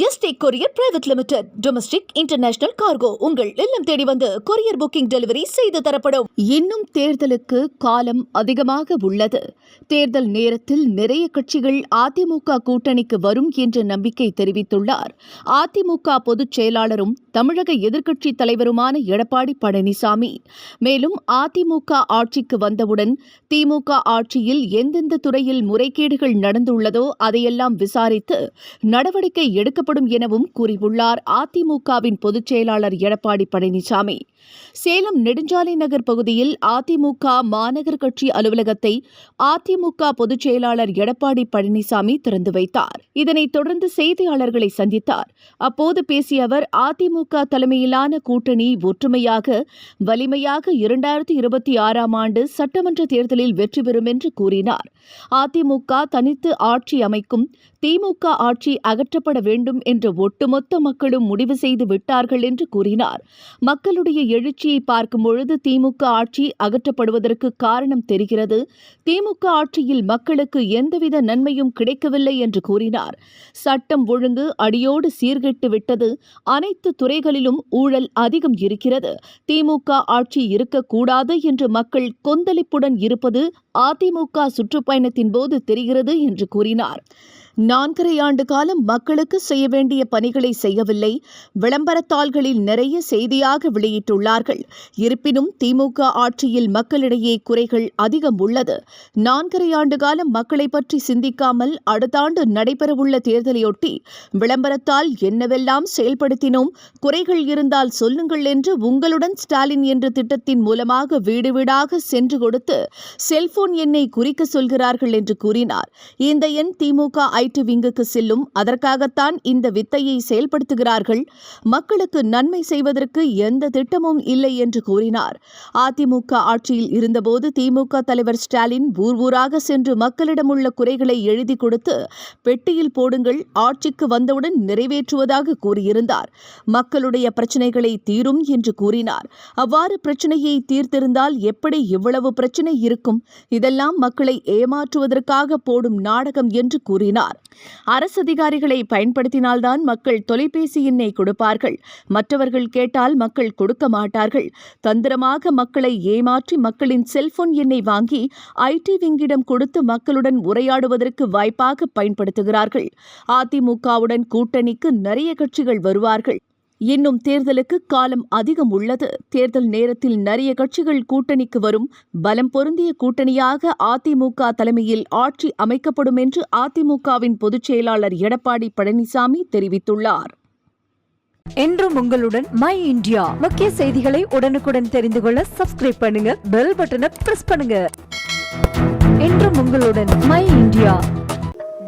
ST courier private limited. Domestic international cargo உங்கள் இல்லம் தேடி வந்து கொரியர் புக்கிங் டெலிவரி செய்து தரப்படும். இன்னும் தேர்தலுக்கு காலம் அதிகமாக உள்ளது. தேர்தல் நேரத்தில் நிறைய கட்சிகள் அதிமுக கூட்டணிக்கு வரும் என்ற நம்பிக்கை தெரிவித்துள்ளார். அதிமுக பொதுச் செயலாளரும் தமிழக எதிர்க்கட்சித் தலைவருமான எடப்பாடி பழனிசாமி. மேலும் அதிமுக ஆட்சிக்கு வந்தவுடன் திமுக ஆட்சியில் எந்தெந்த துறையில் முறைகேடுகள் நடந்துள்ளதோ அதையெல்லாம் விசாரித்து நடவடிக்கை எடுக்க எடுக்கப்படும் எனவும் கூறியுள்ளார். அதிமுகவின் பொதுச் செயலாளர் எடப்பாடி பழனிசாமி. சேலம் நெடுஞ்சாலை நகர் பகுதியில் அதிமுக மாநகர் கட்சி அலுவலகத்தை அதிமுக பொதுச் செயலாளர் எடப்பாடி பழனிசாமி திறந்து வைத்தார். இதனைத் தொடர்ந்து செய்தியாளர்களை சந்தித்தார். அப்போது பேசிய அவர் அதிமுக தலைமையிலான கூட்டணி ஒற்றுமையாக வலிமையாக இரண்டாயிரத்தி இருபத்தி ஆறாம் ஆண்டு சட்டமன்ற தேர்தலில் வெற்றி பெறும் என்று கூறினார். அதிமுக தனித்து ஆட்சி அமைக்கும் திமுக ஆட்சி அகற்றப்பட வேண்டும் வேண்டும் என்று ஒட்டுமொத்த மக்களும் முடிவு செய்து விட்டார்கள் என்று கூறினார். மக்களுடைய எழுச்சியை பார்க்கும் பொழுது திமுக ஆட்சி அகற்றப்படுவதற்கு காரணம் தெரிகிறது. திமுக ஆட்சியில் மக்களுக்கு எந்தவித நன்மையும் கிடைக்கவில்லை என்று கூறினார். சட்டம் ஒழுங்கு அடியோடு சீர்கெட்டு விட்டது. அனைத்து துறைகளிலும் ஊழல் அதிகம் இருக்கிறது. திமுக ஆட்சி இருக்கக்கூடாது என்று மக்கள் கொந்தளிப்புடன் இருப்பது அதிமுக சுற்றுப்பயணத்தின் போது தெரிகிறது என்று கூறினார். நான்கரை ஆண்டு காலம் மக்களுக்கு செய்ய வேண்டிய பணிகளை செய்யவில்லை. விளம்பரத்தாள்களில் நிறைய செய்தியாக வெளியிட்டுள்ளார்கள். இருப்பினும் திமுக ஆட்சியில் மக்களிடையே குறைகள் அதிகம் உள்ளது. நான்கரை ஆண்டு காலம் மக்களை பற்றி சிந்திக்காமல் அடுத்த ஆண்டு நடைபெறவுள்ள தேர்தலையொட்டி விளம்பரத்தால் என்னவெல்லாம் செயல்படுத்தினோம் குறைகள் இருந்தால் சொல்லுங்கள் என்று உங்களுடன் ஸ்டாலின் என்ற திட்டத்தின் மூலமாக வீடு வீடாக சென்று கொடுத்து செல்போன் எண்ணை குறிக்க சொல்கிறார்கள் என்று கூறினார். இந்த எண் திமுக ஐடி விங்குக்கு செல்லும் அதற்காகத்தான் இந்த வித்தையை செயல்படுத்துகிறார்கள். மக்களுக்கு நன்மை செய்வதற்கு எந்த திட்டமும் இல்லை என்று கூறினார். அதிமுக ஆட்சியில் இருந்தபோது திமுக தலைவர் ஸ்டாலின் ஊர் ஊராக சென்று மக்களிடம் உள்ள குறைகளை எழுதி கொடுத்து பெட்டியில் போடுங்கள் ஆட்சிக்கு வந்தவுடன் நிறைவேற்றுவதாக கூறியிருந்தார். மக்களுடைய பிரச்சனைகளை தீரும் என்று கூறினார். அவ்வாறு பிரச்சனையை தீர்த்திருந்தால் எப்படி இவ்வளவு பிரச்சனை இருக்கும்? இதெல்லாம் மக்களை ஏமாற்றுவதற்காக போடும் நாடகம் என்று கூறினார். அரசு அதிகாரிகளை பயன்படுத்தினால்தான் மக்கள் தொலைபேசி எண்ணை கொடுப்பார்கள். மற்றவர்கள் கேட்டால் மக்கள் கொடுக்க மாட்டார்கள். தந்திரமாக மக்களை ஏமாற்றி மக்களின் செல்போன் எண்ணை வாங்கி ஐடி விங்கிடம் கொடுத்து மக்களுடன் உரையாடுவதற்கு வாய்ப்பாக பயன்படுத்துகிறார்கள். அதிமுகவுடன் கூட்டணிக்கு நிறைய கட்சிகள் வருவார்கள். இன்னும் தேர்தலுக்கு காலம் அதிகம் உள்ளது. தேர்தல் நேரத்தில் நிறைய கட்சிகள் கூட்டணிக்கு வரும். பலம் பொருந்திய கூட்டணியாக அதிமுக தலைமையில் ஆட்சி அமைக்கப்படும் என்று அதிமுகவின் பொதுச் செயலாளர் எடப்பாடி பழனிசாமி தெரிவித்துள்ளார். என்றும் உங்களுடன் மை இந்தியா. முக்கிய செய்திகளை உடனுக்குடன் தெரிந்து கொள்ள சப்ஸ்கிரைப் பண்ணுங்க பெல் பட்டனை பிரஸ் பண்ணுங்க. என்றும் உங்களுடன் மை இந்தியா.